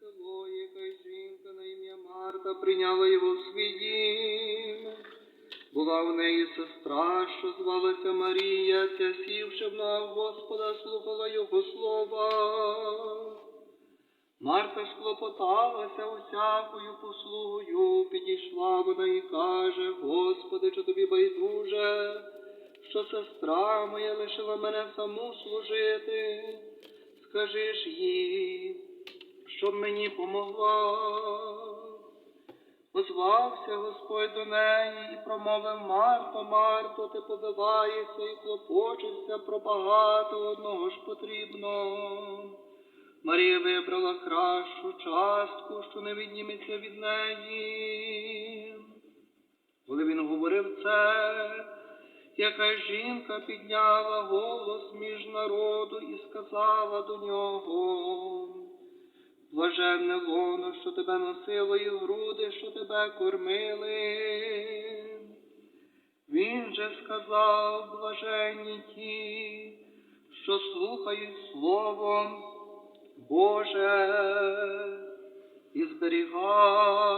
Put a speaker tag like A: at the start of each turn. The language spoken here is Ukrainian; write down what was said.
A: село, яка жінка на ім'я Марта прийняла його в свій дім. Була в неї сестра, що звалася Марія, ця сівши в ногах Господа, слухала його слова. Марта ж клопоталася усякою послугою, підійшла вона і каже, Господи, чи тобі байдуже, що сестра моя лишила мене саму служити. Скажи ж їй, щоб мені помогла. Озвався Господь до неї і промовив Марто, Марто, ти побиваєшся і клопочешся про багато одного ж потрібно. Марія вибрала кращу частку, що не відніметься від неї. Коли він говорив це, яка жінка підняла голос між народу і сказала до нього. Блаженне лоно, що тебе носило, і груди, що тебе кормили. Він же сказав, блаженні ті, що слухають Слово Боже і зберігають